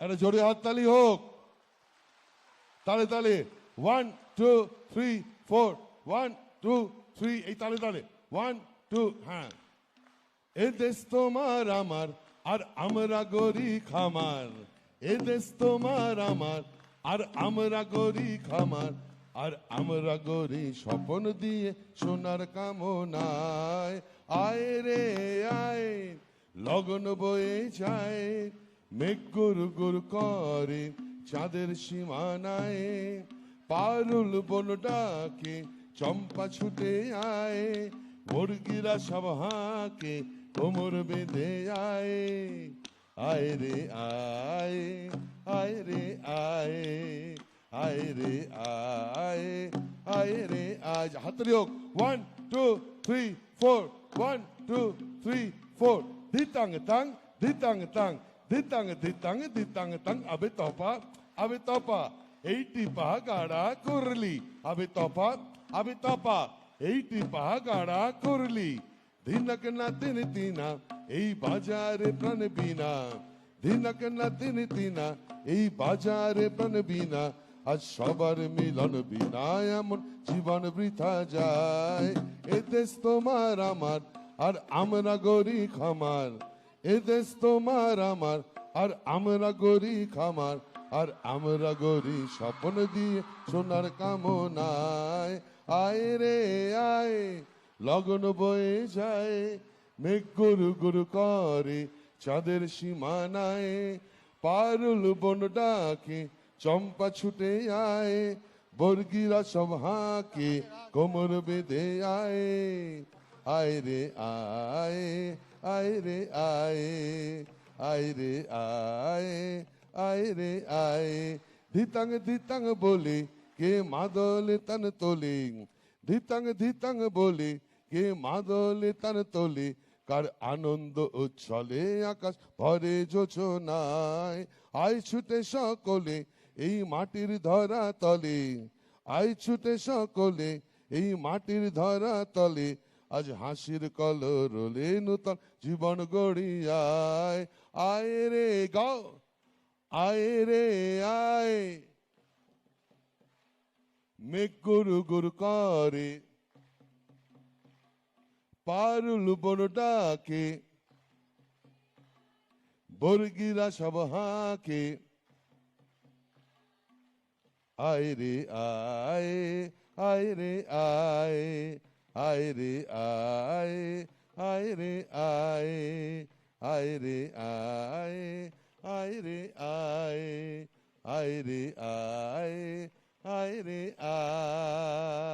একটা জোরে হাততালি হোক। তালে তালে। One two three four one two three এই তালে তালে। ওয়ান টু হ্যাঁ। এ দেশ তোমার আমার, আর আমরা গরি খামার এ দেশ তোমার আমার, আর আমরা গরি খামার আর আমরা গরি স্বপন দিয়ে সোনার কামনায়। আয় রে, আয়। লগন বয়ে যায়। মেঘ গুর গুর করে চাঁদের সীমানায়, পারুল বন ডাকে, চম্পা ছুটে আয়, মুরগিরা সব হাঁকে, কোমর বেঁধে আয়। আয় রে আয় আয় রে আয় আয় রে আয় আয় রে আজ হাতরি হোক one two three four one two three four দিতাং তাং দিতাং তাং। দিতাং দিতাং তাং আবে তপা আবে তপা এইটি পাহা গাড়া করলি আবে তপা আবে তপা এইটি পাহা গাড়া করলি দিনক না দিন তিনা এই বাজারে প্রাণ বিনা দিনক না দিন তিনা এই বাজারে প্রাণ বিনা আজ সবার মিলন বিনা এমন জীবন বৃথা যায় এ দেশ তোমার আমার আর আমরা গরি খামার এ দেশ তোমার আমার, আর আমরা গরি খামার, আর আমরা গরি স্বপ্ন দিয়ে সোনার কামনায়। আয় রে, আয়, লগন বয়ে যায়, মেঘ গুরু গুরু করে চাঁদের সীমানায়। পারুল বন ডাকে, চম্পা ছুটে আয়, বর্গিরা সব হাঁকে, কোমর বেঁধে আয়। আয় রে, আয় আয় রে আয় আয় রে আয় আয় রে আয়। ধিতাং ধিতাং বলে, কে মাদলে তান তোলে? ধিতাং ধিতাং বলে, কে মাদলে তান তোলে? কার আনন্দ উচ্ছলে আকাশ ভরে যোচনায় আয় ছুটে সকলে এই মাটির ধরা তলে। আয় ছুটে সকলে এই মাটির ধরা তলে। আজ হাসির কলরলে নূতন জীবন গড়িয়ায়। আয় রে গাও, আয় রে আয়। মেঘ গুরু গুরু করে, পারুল বন ডাকে, বর্গিরা সব হাঁকে। আয় রে আয় আয় রে আয়। Ai re ai, ai re ai, ai re ai, ai re ai, ai re ai, ai re ai.